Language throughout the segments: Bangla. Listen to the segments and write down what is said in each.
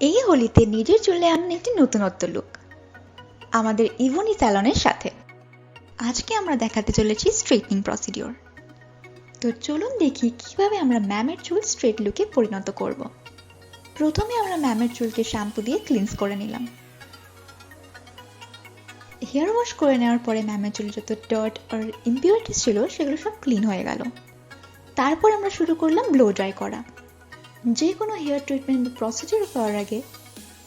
এই হোলিতে নিজের চুলে আনুন একটি নতুনত্ব লুক। আমাদের ইভনি স্যালনের সাথে। আজকে আমরা দেখাতে চলেছি স্ট্রেটনিং প্রসিডিওর তো চলুন দেখি কীভাবে আমরা ম্যামের চুল স্ট্রেট লুকে পরিণত করব। প্রথমে আমরা ম্যামের চুলকে শ্যাম্পু দিয়ে ক্লিনস করে নিলাম। হেয়ার ওয়াশ করে নেওয়ার পরে ম্যামের চুলে যত ডার্ট আর ইম্পিউরিটিস ছিল, সেগুলো সব ক্লিন হয়ে গেল। তারপর আমরা শুরু করলাম ব্লো ড্রাই করা। যে কোনো হেয়ার ট্রিটমেন্ট বা প্রসিডিওর করার আগে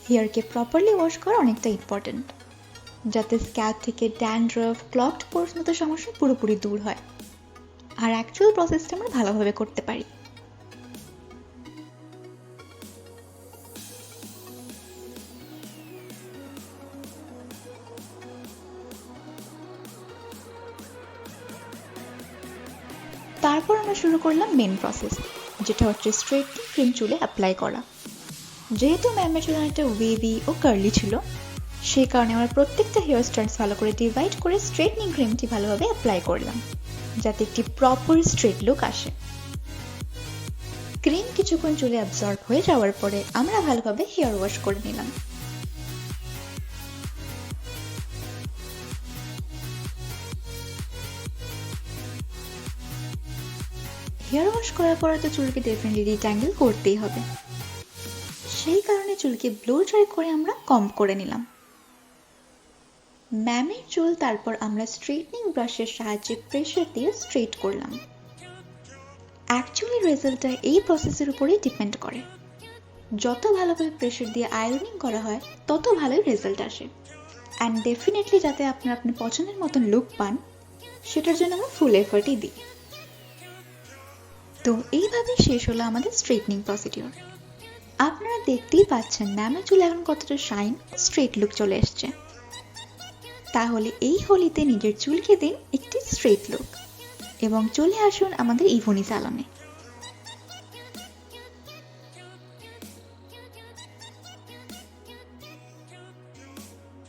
হেয়ারকে প্রপারলি ওয়াশ করা অনেকটা ইম্পর্ট্যান্ট যাতে স্ক্যাল্প থেকে ড্যান্ড্রফ ক্লকড পোর্স মতো সমস্যা পুরোপুরি দূর হয়। আর অ্যাকচুয়াল প্রসেসটা আমরা ভালোভাবে করতে পারি। তারপর আমরা শুরু করলাম মেন প্রসেস যেটা হচ্ছে স্ট্রেটনিং ক্রিম চুলে অ্যাপ্লাই করা। যেহেতু ম্যামের চুল অনেকটা ওয়েভি ও কার্লি ছিল, সেই কারণে আমার প্রত্যেকটা হেয়ার স্টাইলস ভালো করে ডিভাইড করে স্ট্রেটনিং ক্রিমটি ভালোভাবে অ্যাপ্লাই করলাম, যাতে একটি প্রপার স্ট্রেট লুক আসে। ক্রিম কিছুক্ষণ চুলে অ্যাবজর্ব হয়ে যাওয়ার পরে আমরা ভালোভাবে হেয়ার ওয়াশ করে নিলাম। হেয়ার ওয়াশ করার পরে তো চুলকে ডেফিনেটলি রিট্যাঙ্গেল করতেই হবে। সেই কারণে চুলকে ব্লো ড্রাই করে আমরা কম করে নিলাম। ম্যামের চুল তারপর আমরা স্ট্রেটনিং ব্রাশের সাহায্যে প্রেশার দিয়ে স্ট্রেট করলাম। অ্যাকচুয়ালি রেজাল্টটা এই প্রসেসের উপরেই ডিপেন্ড করে। যত ভালোভাবে প্রেশার দিয়ে আয়রনিং করা হয়, তত ভালোই রেজাল্ট আসে। অ্যান্ড ডেফিনেটলি যাতে আপনার আপনি পছন্দের মতন লুক পান, সেটার জন্য আমরা ফুল এফার্টই দিই। তো এইভাবে শেষ হলো আমাদের স্ট্রেটনিং প্রসিডিওর আপনারা দেখতেই পাচ্ছেন ম্যামের চুল এখন কতটা শাইন স্ট্রেট লুক চলে এসছে। তাহলে এই হোলিতে নিজের চুলকে দিন একটি স্ট্রেট লুক এবং চলে আসুন আমাদের ইভনি স্যালনে